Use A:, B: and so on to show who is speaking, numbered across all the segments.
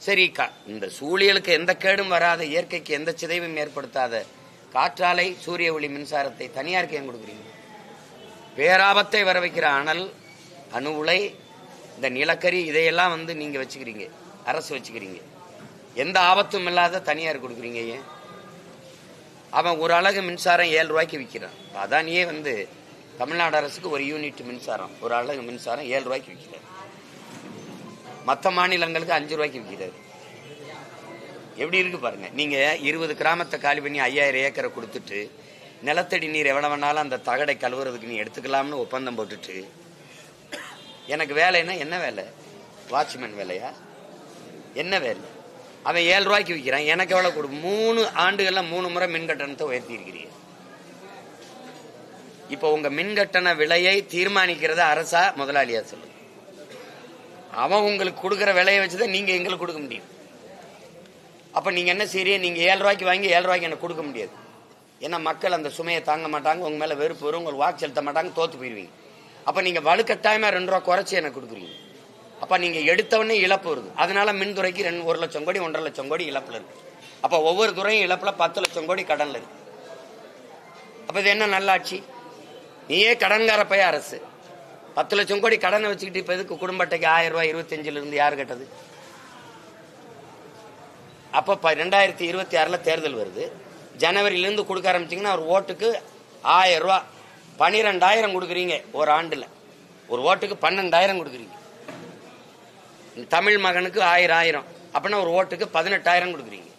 A: சரி கா- இந்த சூழியலுக்கு எந்த கேடும் வராத இயற்கைக்கு எந்த சிதைவும் ஏற்படுத்தாத காற்றாலை சூரிய ஒளி மின்சாரத்தை தனியாருக்கு ஏன் கொடுக்குறீங்க. பேராபத்தை வர வைக்கிற அனல் அணு உலை இந்த நிலக்கரி இதையெல்லாம் வந்து நீங்க வச்சுக்கிறீங்க. அரசு வச்சுக்கிறீங்க. எந்த ஆபத்தும் இல்லாத தனியார் கொடுக்குறீங்க ஏன்? அவன் ஒரு அழகு மின்சாரம் ஏழு ரூபாய்க்கு விற்கிறான். அதானியே வந்து தமிழ்நாடு அரசுக்கு ஒரு யூனிட் மின்சாரம் ஒரு அழகு மின்சாரம் ஏழு ரூபாய்க்கு விற்கிறார். மற்ற மாநிலங்களுக்கு அஞ்சு ரூபாய்க்கு விற்கிறாரு. எப்படி இருக்கு பாருங்க. நீங்க இருபது கிராமத்தை காலி பண்ணி ஐயாயிரம் ஏக்கரை கொடுத்துட்டு நிலத்தடி நீர் எவ்வளவு வேணாலும் அந்த தகடை கழுவுறதுக்கு நீ எடுத்துக்கலாம்னு ஒப்பந்தம் போட்டுட்டு எனக்கு வேலைன்னா என்ன வேலை? வாட்ச்மேன் வேலையா? என்ன வேலை? அவன் ஏழு ரூபாய்க்கு விற்கிறான். எனக்கு எவ்வளவு கொடு? மூணு ஆண்டுகள்ல மூணு முறை மின் கட்டணத்தை உயர்த்தி இருக்கிறீங்க. இப்போ உங்க மின் கட்டண விலையை தீர்மானிக்கிறத அரசா முதலாளியா சொல்லுங்க அவன் உங்களுக்கு கொடுக்குற விலையை வச்சு தான் நீங்கள் எங்களுக்கு கொடுக்க முடியும். அப்போ நீங்கள் என்ன செய்ய நீங்கள் ஏழு ரூபாய்க்கு வாங்கி ஏழு ரூபாய்க்கு எனக்கு கொடுக்க முடியாது. ஏன்னா மக்கள் அந்த சுமையை தாங்க மாட்டாங்க உங்கள் மேலே வெறுப்பு வரும் உங்களுக்கு வாக்கு செலுத்த மாட்டாங்க தோற்று போயிடுவீங்க அப்போ நீங்கள் வலுக்கட்டாயமாக ரெண்டு ரூபா குறைச்சி எனக்கு கொடுக்குறீங்க. அப்போ நீங்கள் எடுத்தவொடனே இழப்பு வருது. அதனால மின்துறைக்கு ரெண்டு ஒரு லட்சம் கோடி ஒன்றரை லட்சம் கோடி இழப்பில் இருக்குது அப்போ ஒவ்வொரு துறையும் இழப்பில் பத்து லட்சம் கோடி கடனில் இருக்குது அப்போ இது என்ன நல்லாட்சி? நீயே கடன்கார பைய அரசு. பத்து லட்சம் கோடி கடனை வச்சுக்கிட்டு இப்போ எதுக்கு குடும்ப அட்டைக்கு ஆயிரம் ரூபாய் இருபத்தஞ்சில இருந்து யார் கேட்டது அப்போ ரெண்டாயிரத்தி இருபத்தி ஆறுல தேர்தல் வருது. ஜனவரியிலேருந்து கொடுக்க ஆரம்பிச்சீங்கன்னா ஒரு ஓட்டுக்கு ஆயிரம் ரூபா பனிரெண்டாயிரம் கொடுக்குறீங்க ஒரு ஆண்டில். ஒரு ஓட்டுக்கு பன்னெண்டாயிரம் கொடுக்குறீங்க. தமிழ் மகனுக்கு ஆயிரம் ஆயிரம். அப்படின்னா ஒரு ஓட்டுக்கு பதினெட்டாயிரம் கொடுக்குறீங்க.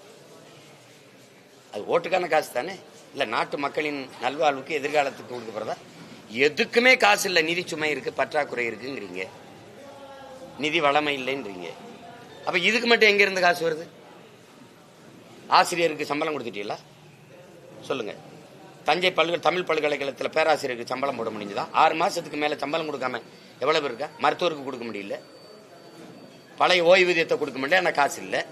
A: அது ஓட்டுக்கான காசு தானே? இல்லை நாட்டு மக்களின் நல்வாழ்வுக்கு எதிர்காலத்துக்கு கொடுக்கப்படுறதா எதுக்குமே காசு இல்லை நிதி சுமை இருக்கு பற்றாக்குறை இருக்குங்கிறீங்க. நிதி வளமை இல்லைன்றீங்க. அப்ப இதுக்கு மட்டும் எங்க இருந்து காசு வருது? ஆசிரியருக்கு சம்பளம் கொடுத்துட்டீங்களா? சொல்லுங்க. தஞ்சை பல்கலை தமிழ் பல்கலைக்கழகத்தில் பேராசிரியருக்கு சம்பளம் போட முடிஞ்சதா? ஆறு மாசத்துக்கு மேல சம்பளம் கொடுக்காம எவ்வளவு இருக்கா? மருத்துவருக்கு கொடுக்க முடியல. பழைய ஓய்வூதியத்தை கொடுக்க முடியல ஆனால் காசு இல்லை.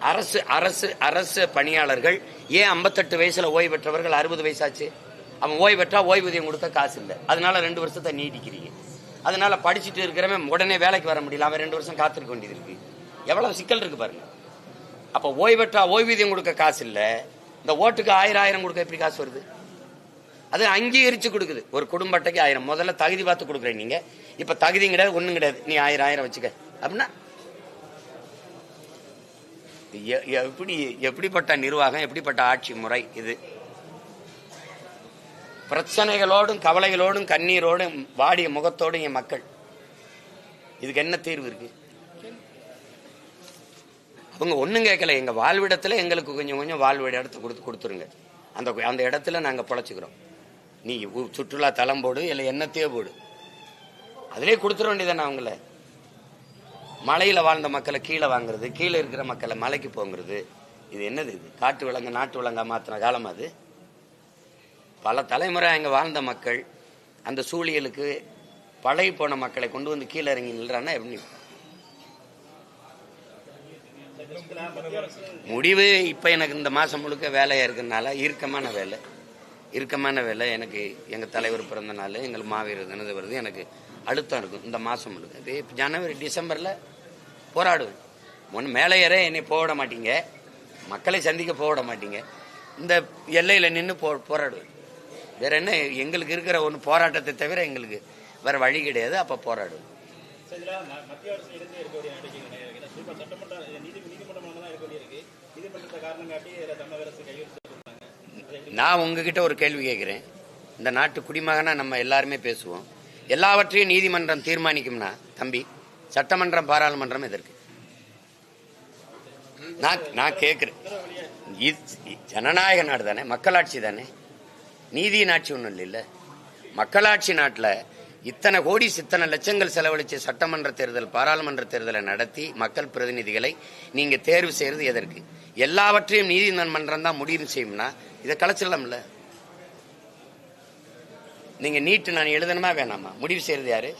A: அரசு அரசு அரசு பணியாளர்கள் ஏன் 58 வயசுல ஓய்வு பெற்றவர்கள் அறுபது வயசாச்சு? அவன் ஓய்வு பெற்றா ஓய்வூதியம் கொடுத்த காசு இல்லை. அதனால ரெண்டு வருஷத்தை நீட்டிக்கிறீங்க. அதனால படிச்சுட்டு இருக்கிறவன் உடனே வேலைக்கு வர முடியல. அவன் ரெண்டு வருஷம் காத்திருக்க வேண்டியது இருக்கு. எவ்வளவு சிக்கல் இருக்கு பாருங்க. அப்ப ஓய்வு ஓய்வூதியம் கொடுக்க காசு இல்லை. இந்த ஓட்டுக்கு ஆயிரம் ஆயிரம் கொடுக்க எப்படி காசு வருது? அது அங்கீகரிச்சு கொடுக்குது. ஒரு குடும்ப அட்டைக்கு ஆயிரம். முதல்ல தகுதி பார்த்து கொடுக்குறேன் நீங்க. இப்ப தகுதி கிடையாது ஒண்ணும் கிடையாது. நீ ஆயிரம் ஆயிரம் வச்சுக்க. அப்படின்னா எ- எப்படி எப்படிப்பட்ட நிர்வாகம் எப்படிப்பட்ட ஆட்சி முறை இது? பிரச்சனைகளோடும் கவலைகளோடும் கண்ணீரோடும் வாடிய முகத்தோடும் என் மக்கள். இதுக்கு என்ன தீர்வு இருக்கு? அவங்க ஒன்றும் கேட்கல. எங்கள் வாழ்விடத்தில் எங்களுக்கு கொஞ்சம் கொஞ்சம் வாழ்விட இடத்து கொடுத்து கொடுத்துருங்க. அந்த அந்த இடத்துல நாங்கள் பிழைச்சிக்கிறோம். நீ சுற்றுலா தலம் போடு இல்லை என்னத்தையே போடு. அதிலே கொடுத்துட வேண்டியதானே அவங்கள? மலையில் வாழ்ந்த மக்களை கீழே வாங்குறது கீழே இருக்கிற மக்களை மலைக்கு போங்கிறது. இது என்னது இது? காட்டு விலங்கு நாட்டு விலங்கா மாத்தின காலம் அது? பல தலைமுறை அங்கே வாழ்ந்த மக்கள் அந்த சூழியலுக்கு பழகி போன மக்களை கொண்டு வந்து கீழே இறங்கி நில்றான்னா எப்படி? முடிவு இப்போ எனக்கு இந்த மாதம் முழுக்க வேலையாக இருக்கிறதுனால இறுக்கமான வேலை. இறுக்கமான வேலை எனக்கு எங்கள் தலைவர் பிறந்த நாள் எங்கள் மாவீரர் தினது வருது எனக்கு அழுத்தம் இருக்கும் இந்த மாதம் முழுக்க. இது இப்போ ஜனவரி டிசம்பரில் போராடுவேன். ஒன்று மேலே ஏற என்னை போட மாட்டீங்க. மக்களை சந்திக்க போட மாட்டீங்க. இந்த எல்லையில் நின்று போ போராடுவேன். வேற என்ன எங்களுக்கு இருக்கிற ஒன்று போராட்டத்தை தவிர எங்களுக்கு வேற வழி கிடையாது அப்ப போராடுவேன்
B: சார் இதுல ம- மத்திய அரசு இருந்து இருக்க வேண்டிய நடவடிக்கை கிடையாது ஏன்னா குறிப்பா சட்டமன்ற நீதி நீதிமன்றம் தான் இருக்க வேண்டியிருக்கு. நீதிமன்றத்தை காரணம் காட்டி இதுல தமிழக அரசு கையெழுத்து கொடுத்தாங்க அதை எப்படி
A: நான் உங்ககிட்ட ஒரு கேள்வி கேட்கிறேன் இந்த நாட்டு குடிமகனா நம்ம எல்லாருமே பேசுவோம். எல்லாவற்றையும் நீதிமன்றம் தீர்மானிக்கும்னா தம்பி சட்டமன்றம் பாராளுமன்றம் எதற்கு? நான் நான் கேட்கிறேன் ஜனநாயக நாடு தானே மக்களாட்சி தானே. நீதியின் ஆட்சி ஒன்றும் இல்லைல்ல? மக்களாட்சி நாட்டில் இத்தனை கோடி இத்தனை லட்சங்கள் செலவழித்து சட்டமன்ற தேர்தல் பாராளுமன்ற தேர்தலை நடத்தி மக்கள் பிரதிநிதிகளை நீங்கள் தேர்வு செய்கிறது எதற்கு? எல்லாவற்றையும் நீதிமன்றம் தான் முடிவு செய்யும்னா இதை கலைச்சிடலாம்ல? நீங்கள் நீட்டு நான் எழுதணுமா வேணாமா? முடிவு செய்கிறது யார்?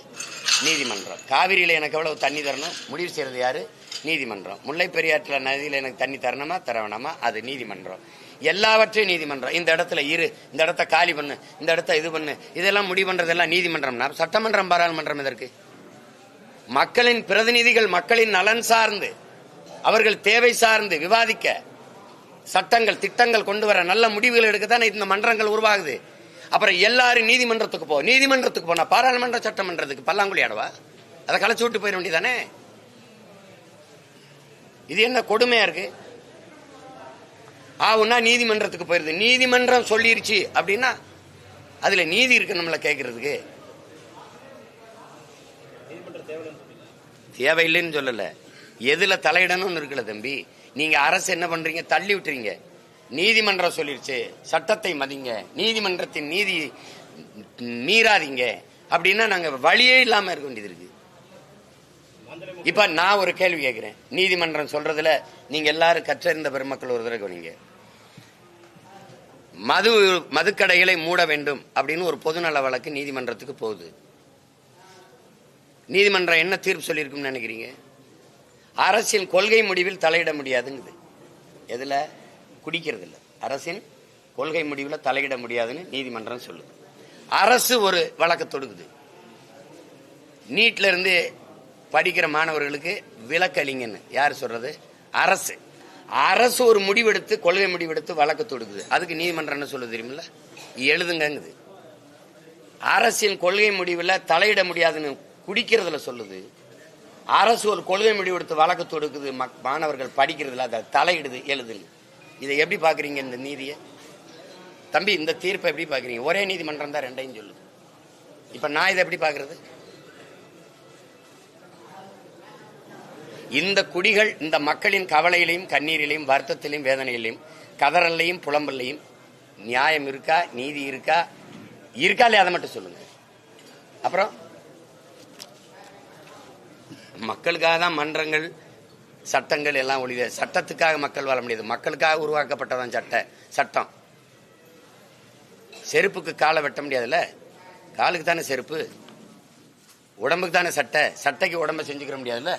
A: நீதிமன்றம். காவிரியில் எனக்கு எவ்வளவு தண்ணி தரணும்? முடிவு செய்கிறது யார்? நீதிமன்றம். முல்லை பெரியாற்றில் நதியில் எனக்கு தண்ணி தரணுமா தர வேணாமா அது நீதிமன்றம். எல்லாவற்றையும் நீதிமன்றம். இந்த இடத்துல இரு இந்த இடத்த காலி பண்ணு இந்த இடத்த இது பண்ணு இதெல்லாம் முடிவு பண்றதெல்லாம் நீதிமன்றம்னா சட்டமன்றம் பாராளுமன்றம் இதற்கு மக்களின் பிரதிநிதிகள் மக்களின் நலன் சார்ந்து அவர்கள் தேவை சார்ந்து விவாதிக்க சட்டங்கள் திட்டங்கள் கொண்டு வர நல்ல முடிவுகள் எடுக்க தானே இந்த மன்றங்கள் உருவாகுது. அப்புறம் எல்லாரும் நீதிமன்றத்துக்கு போ நீதிமன்றத்துக்கு போனா பாராளுமன்ற சட்டமன்றத்துக்கு பல்லாங்குழி ஆடவா? அதை களைச்சு விட்டு போயிட வேண்டியதானே? இது என்ன கொடுமையா இருக்கு? ஆவுன்னா நீதிமன்றத்துக்கு போயிருது. நீதிமன்றம் சொல்லிருச்சு அப்படின்னா அதுல நீதி இருக்கு நம்மள கேட்கறதுக்கு தேவையில்லைன்னு சொல்லல. எதுல தலையிடணும்னு இருக்குல்ல தம்பி? நீங்க அரசு என்ன பண்றீங்க? தள்ளி விட்டுறீங்க. நீதிமன்றம் சொல்லிருச்சு. சட்டத்தை மதிங்க. நீதிமன்றத்தின் நீதி மீறாதீங்க. அப்படின்னா நாங்க வழியே இல்லாம இருக்க வேண்டியது இருக்கு. இப்ப நான் ஒரு கேள்வி கேட்கிறேன் நீதிமன்றம் சொல்றதுல நீங்க எல்லாரும் கற்றறிந்த பெருமக்கள் ஒரு தடவை கவனிங்க மது மதுக்கடைகளை மூட வேண்டும் அப்படின்னு ஒரு பொதுநல வழக்கு நீதிமன்றத்துக்கு போகுது. நீதிமன்றம் என்ன தீர்ப்பு சொல்லியிருக்கும்னு நினைக்கிறீங்க? அரசின் கொள்கை முடிவில் தலையிட முடியாதுங்குது. எதில்? குடிக்கிறது இல்லை அரசின் கொள்கை முடிவில் தலையிட முடியாதுன்னு நீதிமன்றம் சொல்லுது. அரசு ஒரு வழக்கு தொடுக்குது. நீட்ல இருந்து படிக்கிற மாணவர்களுக்கு விலக்களிங்கன்னு. யார் சொல்றது? அரசு. அரசு ஒரு முடிவெடுத்து கொள்கை முடிவெடுத்து வழக்கு தொடுக்குது. அதுக்கு நீதிமன்றம் என்ன சொல்லுது தெரியுமில்ல? எழுதுங்கங்குது. அரசின் கொள்கை முடிவில் தலையிட முடியாதுன்னு குடிக்கிறதுல சொல்லுது. அரசு ஒரு கொள்கை முடிவெடுத்து வழக்கு தொடுக்குது மக்- மாணவர்கள் படிக்கிறதுல அதை தலையிடுது எழுதுன்னு இதை எப்படி பார்க்குறீங்க இந்த நீதியை? தம்பி இந்த தீர்ப்பை எப்படி பார்க்குறீங்க? ஒரே நீதிமன்றம் தான் ரெண்டையும் சொல்லுது. இப்போ நான் இதை எப்படி பார்க்குறது? இந்த குடிகள் இந்த மக்களின் கவலையிலையும் கண்ணீரிலையும் வருத்தத்திலையும் வேதனையிலையும் கதறல்லையும் புலம்பல்லையும் நியாயம் இருக்கா நீதி இருக்கா இருக்கா இல்லையா அதை மட்டும் சொல்லுங்க. அப்புறம் மக்களுக்காக தான் மன்றங்கள் சட்டங்கள் எல்லாம் ஒழிய சட்டத்துக்காக மக்கள் வாழ முடியாது. மக்களுக்காக உருவாக்கப்பட்டதான் சட்ட சட்டம். செருப்புக்கு காலை வெட்ட முடியாதுல்ல? காலுக்கு தானே செருப்பு? உடம்புக்கு தானே சட்டை? சட்டைக்கு உடம்ப செஞ்சுக்கிற முடியாதுல்ல?